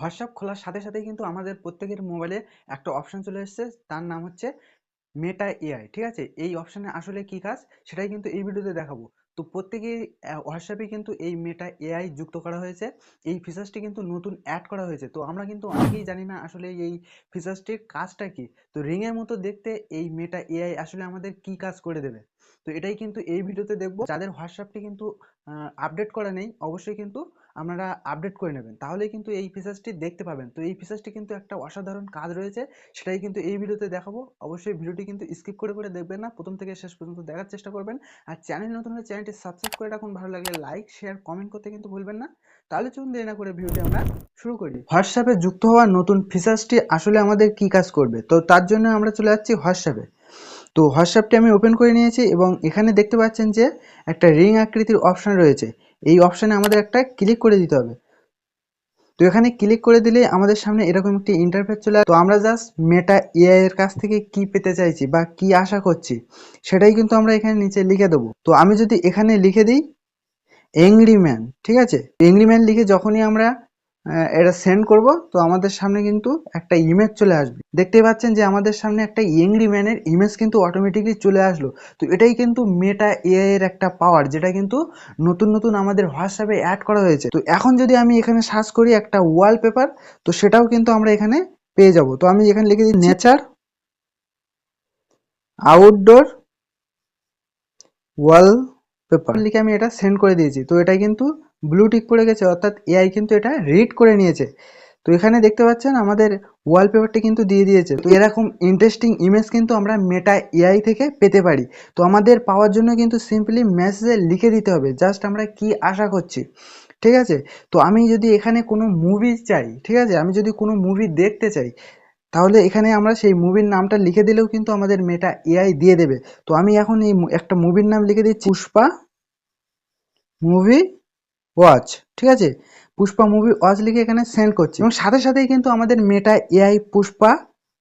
WhatsApp খোলার সাথে সাথেই কিন্তু আমাদের প্রত্যেকের মোবাইলে একটা অপশন চলে এসেছে। তার নাম হচ্ছে মেটা এআই ঠিক আছে? এই অপশানে আসলে কি কাজ? সেটাই কিন্তু এই ভিডিওতে দেখাবো। তো প্রত্যেকেই হোয়াটসঅ্যাপে কিন্তু এই মেটা এআই যুক্ত করা হয়েছে। এই ফিচার্সটি কিন্তু নতুন অ্যাড করা হয়েছে। তো আমরা কিন্তু অনেকেই জানি না আসলে এই ফিচার্সটির কাজটা কি। তো রিংয়ের মতো দেখতে এই মেটা এআই আসলে আমাদের কি কাজ করে দেবে? তো এটাই কিন্তু এই ভিডিওতে দেখব। যাদের হোয়াটসঅ্যাপটি কিন্তু আপডেট করা নেই, অবশ্যই কিন্তু আপনারা আপডেট করে নেবেন। তাহলে কিন্তু এই ফিচার্সটি দেখতে পাবেন। তো এই ফিচার্সটি কিন্তু একটা অসাধারণ কাজ রয়েছে। সেটাই কিন্তু এই ভিডিওতে দেখাবো। অবশ্যই ভিডিওটি কিন্তু স্কিপ করে করে দেখবেন না। প্রথম থেকে শেষ পর্যন্ত দেখার চেষ্টা করবেন। আর চ্যানেল নতুন হলে চ্যানেলটি সাবস্ক্রাইব করে রাখুন। ভালো লাগলে লাইক শেয়ার কমেন্ট করতে কিন্তু ভুলবেন না। তাহলে চলুন দেরি না করে ভিডিওটি আমরা শুরু করি। হোয়াটসঅ্যাপে যুক্ত হওয়া নতুন ফিচার্সটি আসলে আমাদের কি কাজ করবে? তো তার জন্য আমরা চলে যাচ্ছি হোয়াটসঅ্যাপে তো হোয়াটসঅ্যাপটি আমি ওপেন করে নিয়েছি এবং এখানে দেখতে পাচ্ছেন যে একটা রিং আকৃতির অপশান রয়েছে। এই অপশানে আমাদের একটা ক্লিক করে দিতে হবে। তো এখানে ক্লিক করে দিলে আমাদের সামনে এরকম একটি ইন্টারফেস চলে তো আমরা জাস্ট মেটা এআই এর কাছ থেকে কি পেতে চাইছি বা কি আশা করছি, সেটাই কিন্তু আমরা এখানে নিচে লিখে দেবো। তো আমি যদি এখানে লিখে দিই এংরি ম্যান ঠিক আছে? এংরি ম্যান লিখে যখনই আমরা এটা সেন্ড করব। তো আমাদের সামনে কিন্তু একটা ইমেজ চলে আসবে। দেখতেই পাচ্ছেন যে আমাদের সামনে একটা ইংরি ম্যানের ইমেজ কিন্তু অটোমেটিকলি চলে আসলো। তো এটাই কিন্তু মেটা এআই এর একটা পাওয়ার যেটা কিন্তু নতুন নতুন আমাদের হোয়াটসঅ্যাপে অ্যাড করা হয়েছে। তো এখন যদি আমি এখানে সার্চ করি একটা ওয়ালপেপার তো সেটাও কিন্তু আমরা এখানে পেয়ে যাব। তো আমি এখানে লিখে দিই নেচার আউটডোর ওয়াল পেপার লিখে আমি এটা সেন্ড করে দিয়েছি। তো এটা কিন্তু ব্লু টিক পড়ে গেছে, অর্থাৎ এআই কিন্তু এটা রিড করে নিয়েছে। তো এখানে দেখতে পাচ্ছেন আমাদের ওয়ালপেপারটি কিন্তু দিয়ে দিয়েছে। তো এরকম ইন্টারেস্টিং ইমেজ কিন্তু আমরা মেটা এআই থেকে পেতে পারি। তো আমাদের পাওয়ার জন্য কিন্তু সিম্পলি মেসেজে লিখে দিতে হবে। জাস্ট আমরা কি আশা করছি, ঠিক আছে? তো আমি যদি এখানে কোনো মুভি চাই, ঠিক আছে? আমি যদি কোনো মুভি দেখতে চাই, তাহলে এখানে আমরা সেই মুভির নামটা লিখে দিলেও কিন্তু আমাদের মেটা এআই দিয়ে দেবে। তো আমি এখন এই একটা মুভির নাম লিখে দিচ্ছি, পুষ্পা মুভি ওয়াচ ঠিক আছে? পুষ্পা মুভি ওয়াচ লিখে এখানে সেন্ড করছি। এবং সাথে সাথেই কিন্তু আমাদের মেটা এআই পুষ্পা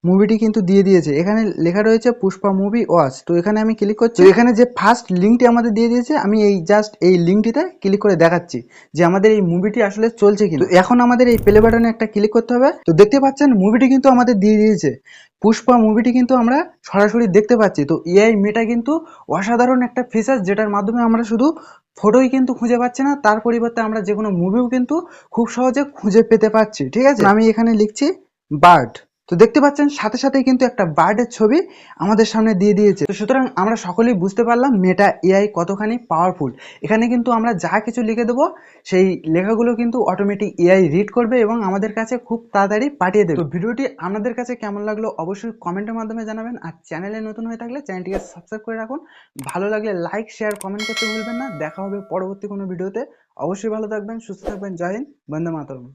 মুভিটি কিন্তু দিয়ে দিয়েছে। এখানে লেখা রয়েছে পুষ্পা মুভি ওয়াচ তো এখানে আমি ক্লিক করছি। এখানে যে ফার্স্ট লিঙ্কটি আমাদের দিয়ে দিয়েছে, আমি এই জাস্ট এই লিঙ্কটিতে ক্লিক করে দেখাচ্ছি যে আমাদের এই মুভিটি আসলে চলছে কিন্তু এখন আমাদের এই প্লে বাটনে একটা ক্লিক করতে হবে। তো দেখতে পাচ্ছেন মুভিটি কিন্তু আমাদের দিয়ে দিয়েছে। পুষ্পা মুভিটি কিন্তু আমরা সরাসরি দেখতে পাচ্ছি। তো এআই মেটা কিন্তু অসাধারণ একটা ফিচার যেটার মাধ্যমে আমরা শুধু ফটোই কিন্তু খুঁজে পাচ্ছি না, তার পরিবর্তে আমরা যে কোনো মুভিও কিন্তু খুব সহজে খুঁজে পেতে পারছি। ঠিক আছে? আমি এখানে লিখছি বার্ড তো দেখতে পাচ্ছেন, সাথে সাথে কিন্তু একটা বার্ডের ছবি আমাদের সামনে দিয়ে দিয়েছে। তো সুতরাং আমরা সকলেই বুঝতে পারলাম মেটা এআই কতখানি পাওয়ারফুল এখানে কিন্তু আমরা যা কিছু লিখে দেবো, সেই লেখাগুলো কিন্তু অটোমেটিক এআই রিড করবে এবং আমাদের কাছে খুব তাড়াতাড়ি পাঠিয়ে দেবে। তো ভিডিওটি আপনাদের কাছে কেমন লাগল অবশ্যই কমেন্টের মাধ্যমে জানাবেন। আর চ্যানেলে নতুন হয়ে থাকলে চ্যানেলটিকে সাবস্ক্রাইব করে রাখুন। ভালো লাগলে লাইক শেয়ার কমেন্ট করতে ভুলবেন না। দেখা হবে পরবর্তী কোনো ভিডিওতে। অবশ্যই ভালো থাকবেন, সুস্থ থাকবেন। জয় হিন্দ, বন্দে মাতরম।